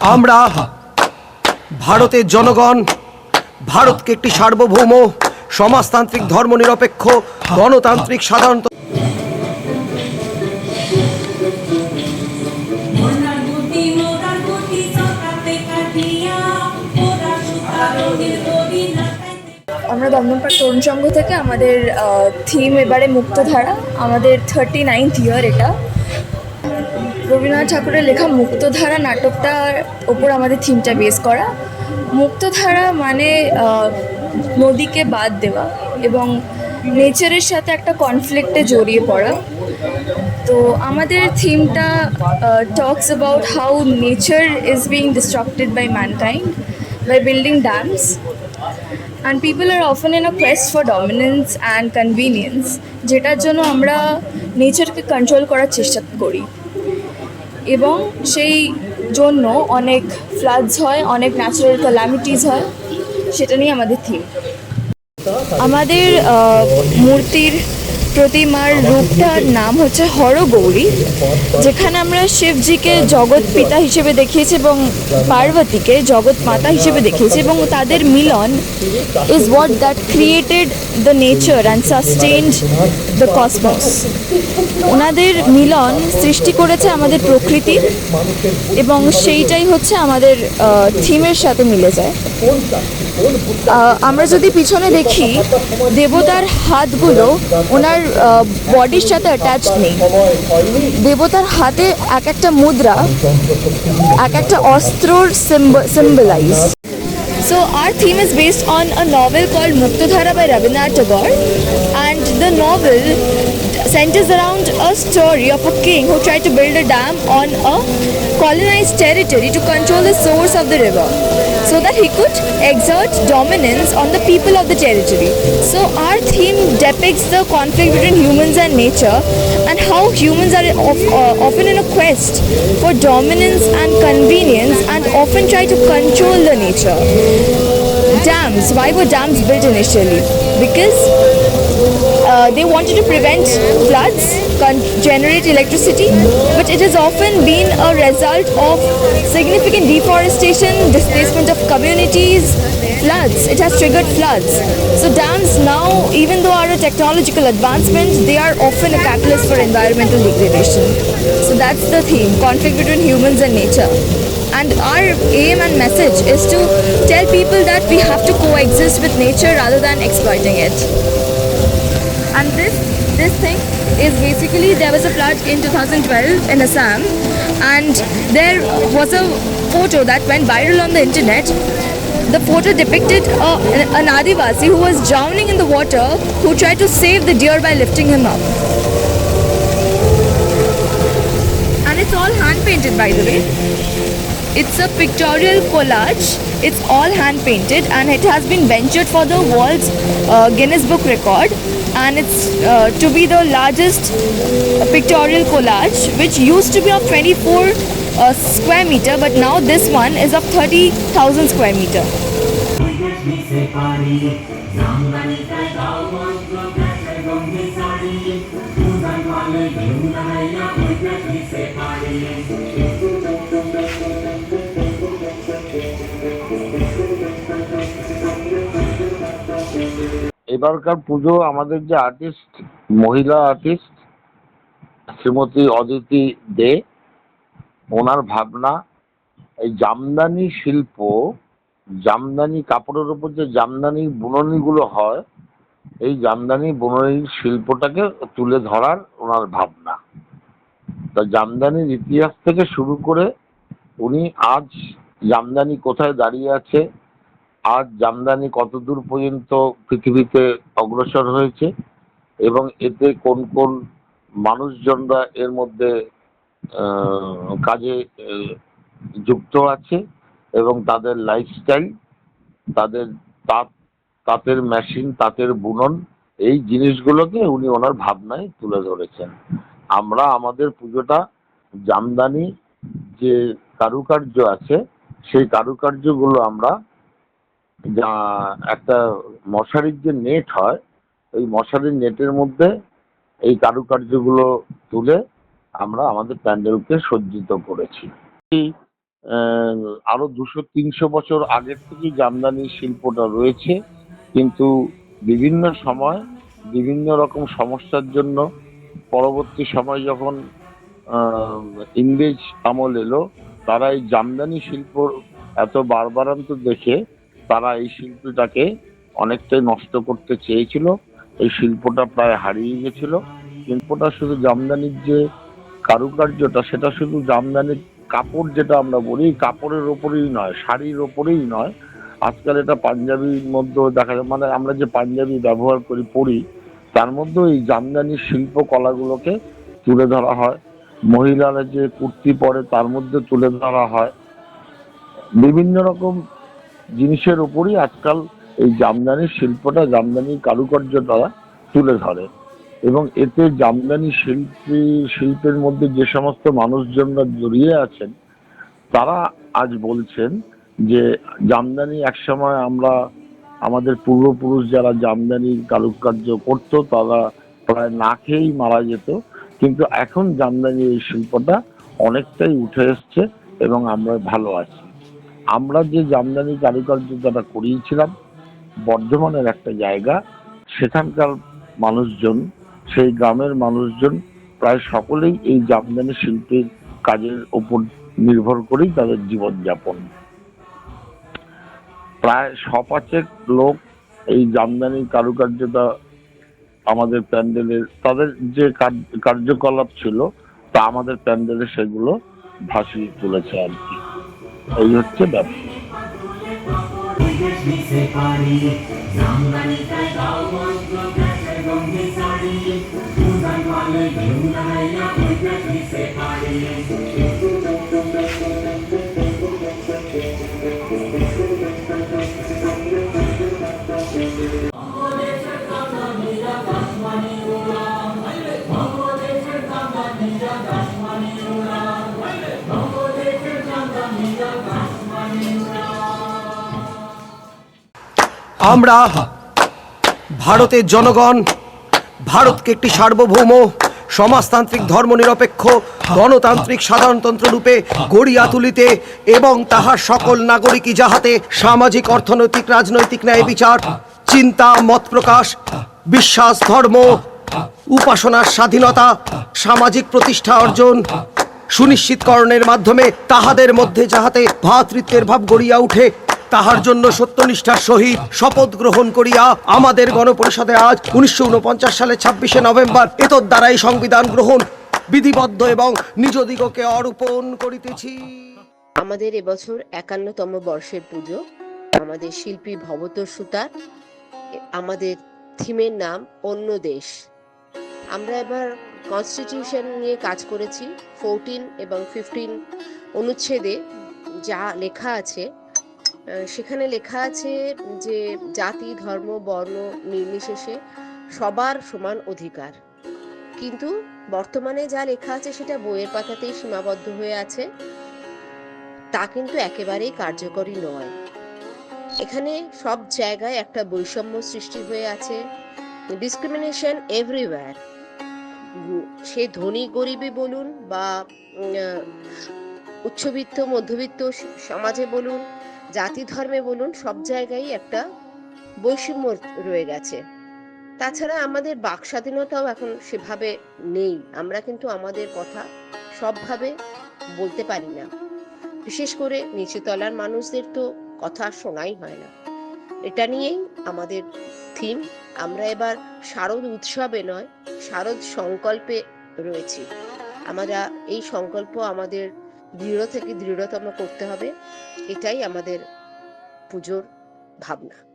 আমরা ভারতের জনগণ ভারতকে একটি সার্বভৌম সমাজতান্ত্রিক ধর্মনিরপেক্ষ গণতান্ত্রিক সাধারণত আমরা দমদম পার্ক তরুণ সংঘ থেকে আমাদের থিম এবারে মুক্তধারা। আমাদের থার্টি নাইনথ ইয়ার এটা। রবীন্দ্রনাথ ঠাকুরের লেখা মুক্তধারা নাটকটার ওপর আমাদের থিমটা বেস করা। মুক্তধারা মানে নদীকে বাদ দেওয়া এবং নেচারের সাথে একটা কনফ্লিক্টে জড়িয়ে পড়া। তো আমাদের থিমটা talks about how nature is being distracted by mankind by building dams and people are often in a quest for dominance and convenience যেটার জন্য আমরা নেচারকে কন্ট্রোল করার চেষ্টা করি। এবং সেই জন্য অনেক ফ্লাডস হয়, অনেক ন্যাচারাল ক্যালামিটিস হয়, সেটা নিয়ে আমাদের থিম আমাদের মূর্তির প্রতিমার রূপটার নাম হচ্ছে হরগৌরী যেখানে আমরা শিবজিকে জগৎ পিতা হিসেবে দেখিয়েছি এবং পার্বতীকে জগৎ মাতা হিসেবে দেখিয়েছি এবং তাদের মিলন is what that created the nature and sustained the cosmos ওনাদের মিলন সৃষ্টি করেছে আমাদের প্রকৃতি এবং সেইটাই হচ্ছে আমাদের থিমের সাথে মিলে যায়। আমরা যদি পিছনে দেখি, দেবতার হাতগুলো, ওনার বডির সাথে অ্যাটাচ নেই। দেবতার হাতে এক একটা মুদ্রা, এক একটা অস্ত্রর symbolise so our theme is based on a novel called Muktadhara by Rabindranath Tagore and the novel centers around a story of a king who tried to build a dam on a colonized territory to control the source of the river so that he could exert dominance on the people of the territory. So our theme depicts the conflict between humans and nature and how humans are of, uh, often in a quest for dominance and convenience and often try to control the nature. Dams. Why were dams built initially? Because uh, they wanted to prevent floods, generate electricity, but it has often been a result of significant deforestation, displacement of communities, floods. It has triggered floods. So dams now, even though are a technological advancement, they are often a catalyst for environmental degradation. So that's the theme, conflict between humans and nature. And our aim and message is to tell people that we have to coexist with nature rather than exploiting it. And this this thing is basically there was a flood in 2012 in Assam, and there was a photo that went viral on the internet. The photo depicted a, an Adivasi who was drowning in the water, who tried to save the deer by lifting him up. And it's all hand painted, by the way. It's a pictorial collage. It's all hand painted and it has been ventured for the world's uh, Guinness Book record. And it's uh, to be the largest pictorial collage, which used to be of 24 uh, square meter, but now this one is of 30,000 square meter. এবারকার পুজো আমাদের যে artist মহিলা artist Shrimati Aditi দে, ওনার ভাবনা, এই জামদানি শিল্প, জামদানি কাপড়ের উপর যে জামদানি বুননিগুলো হয়, এই জামদানি বুননির শিল্পটাকে তুলে ধরার ওনার ভাবনা। তা জামদানির ইতিহাস থেকে শুরু করে উনি আজ জামদানি কোথায় দাঁড়িয়ে আছে আজ জামদানি কতদূর পর্যন্ত পৃথিবীতে অগ্রসর হয়েছে এবং এতে কোন কোন মানুষজনরা এর মধ্যে কাজে যুক্ত আছে এবং তাদের লাইফস্টাইল তাদের তাঁত, তাঁতের মেশিন তাঁতের বুনন, এই জিনিসগুলোকে উনি ওনার ভাবনায় তুলে ধরেছেন। আমরা আমাদের পুজোটা জামদানি যে কারুকার্য আছে, সেই কারুকার্যগুলো আমরা যা একটা মশারির যে নেট হয়, ওই মশারির নেটের মধ্যে এই কারুকার্যগুলো তুলে আমরা আমাদের প্যান্ডেলকে সজ্জিত করেছি। আরও দুশো তিনশো বছর আগের থেকেই জামদানি শিল্পটা রয়েছে, কিন্তু বিভিন্ন সময় বিভিন্ন রকম সমস্যার জন্য পরবর্তী সময় যখন ইংরেজ আমল এলো, তারা এই জামদানি শিল্প এত বারবারান্ত দেখে তারা এই শিল্পটাকে অনেকটাই নষ্ট করতে চেয়েছিল। এই শিল্পটা প্রায় হারিয়ে গেছিল। শিল্পটা শুধু জামদানির যে কারুকার্যটা, সেটা শুধু জামদানির কাপড় যেটা আমরা বলি, কাপড়ের ওপরেই নয়, শাড়ির ওপরেই নয়। আজকাল এটা পাঞ্জাবির মধ্যেও দেখা যায় মানে আমরা যে পাঞ্জাবি ব্যবহার করি, পরি, তার মধ্যেও এই জামদানির শিল্প কলাগুলোকে তুলে ধরা হয়। মহিলারা যে কুর্তি পরে তার মধ্যে তুলে ধরা হয়। বিভিন্ন রকম জিনিসের উপরই আজকাল এই জামদানির শিল্পটা, জামদানির কারুকার্যটা তুলে ধরে। এবং এতে জামদানি শিল্পী, শিল্পের মধ্যে যে সমস্ত মানুষজনরা জড়িয়ে আছেন, তারা আজ বলছেন যে জামদানি একসময় আমরা, আমাদের পূর্বপুরুষ যারা জামদানি কারুকার্য করতো, তারা প্রায় না খেয়েই মারা যেত। কিন্তু এখন জামদানি এই শিল্পটা অনেকটাই উঠে এসছে এবং আমরা ভালো আছি। আমরা যে জামদানি কারুকার্য যারা করিয়েছিলাম, বর্ধমানের একটা জায়গা, সেখানকার মানুষজন, সেই গ্রামের মানুষজন প্রায় সকলেই এই জামদানি শিল্পের কাজের উপর নির্ভর করেই তাদের জীবনযাপন। প্রায় সপাচেক লোক এই জামদানি কারুকার্যটা আমাদের প্যান্ডেলের তাদের যে কার্য- কার্যকলাপ ছিল, তা আমাদের প্যান্ডেলে সেগুলো ভাসিয়ে তুলেছে আর কি। এই হচ্ছে ব্যাপার পরিবেশ মিশে আমরা ভারতের জনগণ, ভারতকে একটি সার্বভৌম, সমাজতান্ত্রিক, ধর্মনিরপেক্ষ, গণতান্ত্রিক, সাধারণতন্ত্র রূপে গড়িয়া তুলিতে এবং তাহার সকল নাগরিকই যাহাতে সামাজিক, অর্থনৈতিক, রাজনৈতিক ন্যায় বিচার, চিন্তা, মত প্রকাশ, বিশ্বাস, ধর্ম, উপাসনার স্বাধীনতা, সামাজিক প্রতিষ্ঠা অর্জন সুনিশ্চিতকরণের মাধ্যমে তাহাদের মধ্যে যাহাতে ভ্রাতৃত্বের ভাব গড়িয়া উঠে তাহার জন্য সত্যনিষ্ঠার সহিত শপথ গ্রহণ করিয়া আমাদের গণপরিষদে আজ উনিশশো উনপঞ্চাশ সালে ছাব্বিশে নভেম্বর এতর দ্বারাই সংবিধান গ্রহণ বিধিবদ্ধ এবং নিজ দিগকে অর্পণ করিতেছি। আমাদের এবছর একান্নতম বর্ষের পুজো। আমাদের শিল্পী ভবতোষ সুতার আমাদের থিমের নাম অন্য দেশ। আমরা এবার কনস্টিটিউশন নিয়ে কাজ করেছি ফোরটিন এবং ফিফটিন অনুচ্ছেদে যা লেখা আছে সেখানে লেখা আছে যে জাতি, ধর্ম, বর্ণ নির্বিশেষে সবার সমান অধিকার। কিন্তু বর্তমানে যা লেখা আছে সেটা বইয়ের পাতাতেই সীমাবদ্ধ হয়ে আছে। তা কিন্তু একেবারেই কার্যকরী নয়। এখানে সব জায়গায় একটা বৈষম্য সৃষ্টি হয়ে আছে। ডিসক্রিমিনেশন এভরিওয়্যার সে ধনী, গরিবে বলুন বা উচ্চবিত্ত, মধ্যবিত্ত সমাজে বলুন জাতি ধর্মে বলুন, সব জায়গায় একটা বৈষম্য রয়ে গেছে। তাছাড়া আমাদের বাক স্বাধীনতাও এখন সেভাবে নেই। আমরা কিন্তু আমাদের কথা সবভাবে বলতে পারি না। বিশেষ করে নিচুতলার মানুষদের তো কথা শোনাই হয় না। এটা নিয়েই আমাদের থিম। আমরা এবার শারদ উৎসবে নয়, শারদ সংকল্পে রয়েছি। আমরা এই সংকল্প আমাদের দৃঢ় থেকে দৃঢ়তম করতে হবে এটাই আমাদের পুজোর ভাবনা।